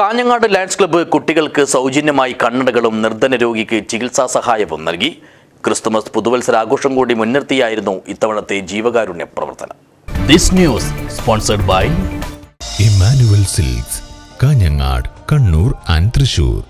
Kanhangad lions club കുട്ടികൾക്ക് സൗജന്യമായി കണ്ണടകളും നിർധന രോഗിക്ക് ചികിത്സാ സഹായവും നൽകി. ക്രിസ്തുമസ് പുതുവത്സരാഘോഷം കൂടി മുൻനിർത്തിയായിരുന്നു ഇത്തവണത്തെ ജീവകാരുണ്യ പ്രവർത്തനം. This news sponsored by Emmanuel silks Kanhangad Kannur and Thrissur.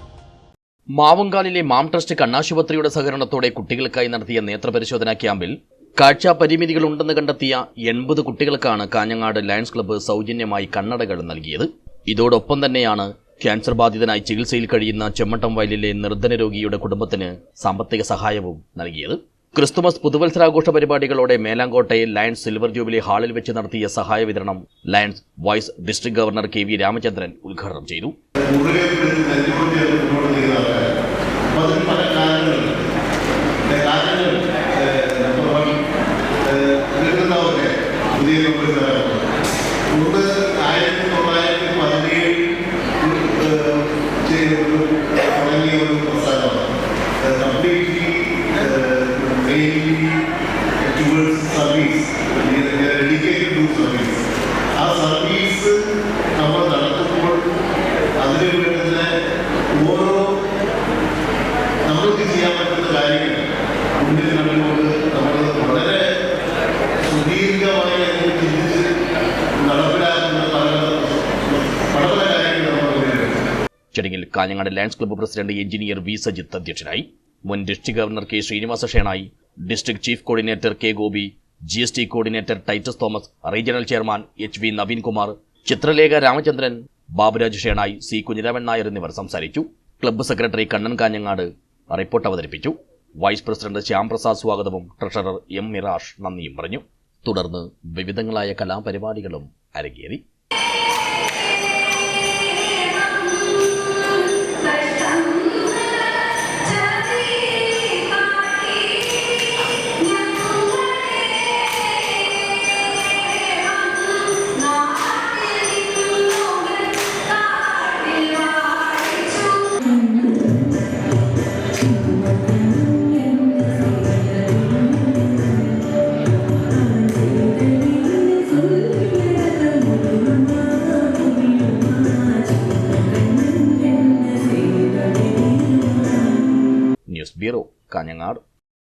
മാവുങ്കാലിലെ മാം ട്രസ്റ്റ് കണ്ണാശുപത്രിയുടെ സഹകരണത്തോടെ കുട്ടികൾക്കായി നടത്തിയ നേത്രപരിശോധനാ ക്യാമ്പിൽ കാഴ്ചാ പരിമിതികൾ ഉണ്ടെന്ന് കണ്ടെത്തിയ എൺപത് കുട്ടികൾക്കാണ് കാഞ്ഞങ്ങാട് ലയൺസ് ക്ലബ്ബ് സൗജന്യമായി കണ്ണടകൾ നൽകിയത്. ഇതോടൊപ്പം തന്നെയാണ് ക്യാൻസർ ബാധിതനായി ചികിത്സയിൽ കഴിയുന്ന ചെമ്മട്ടം വയലിലെ നിർദ്ധന രോഗിയുടെ കുടുംബത്തിന് സാമ്പത്തിക സഹായവും നൽകിയത്. ക്രിസ്തുമസ് പുതുവത്സരാഘോഷ പരിപാടികളോടെ മേലാങ്കോട്ടയിൽ ലയൺസ് സിൽവർ ജൂബിലി ഹാളിൽ വെച്ച് നടത്തിയ സഹായ വിതരണം lions vice district governor K V Ramachandran ഉദ്ഘാടനം ചെയ്തു. ആ നമ്മൾ ഓരോ ചെയ്യാൻ പറ്റുന്ന കാര്യങ്ങൾ നമ്മൾ വളരെ നടപ്പിലാക്കുന്ന പല കാര്യങ്ങൾ ചടങ്ങിൽ Kanhangad lions club president engineer V Sajith അധ്യക്ഷനായി. മുൻ district governor K Srinivasa Shenoy. District chief coordinator K Gopi G S T coordinator Titus Thomas regional chairman H V Naveenkumar Chitralekha Ramachandran Baburaj Shenoy C Kunhiraman Nair എന്നിവർ സംസാരിച്ചു. Club secretary Kannan Kanhangad report അവതരിപ്പിച്ചു. Vice president Shyamprasad സ്വാഗതവും treasurer M mirage നന്ദിയും പറഞ്ഞു. തുടർന്ന് വിവിധങ്ങളായ കലാപരിപാടികളും അരങ്ങേറി. News bureau Kanhangad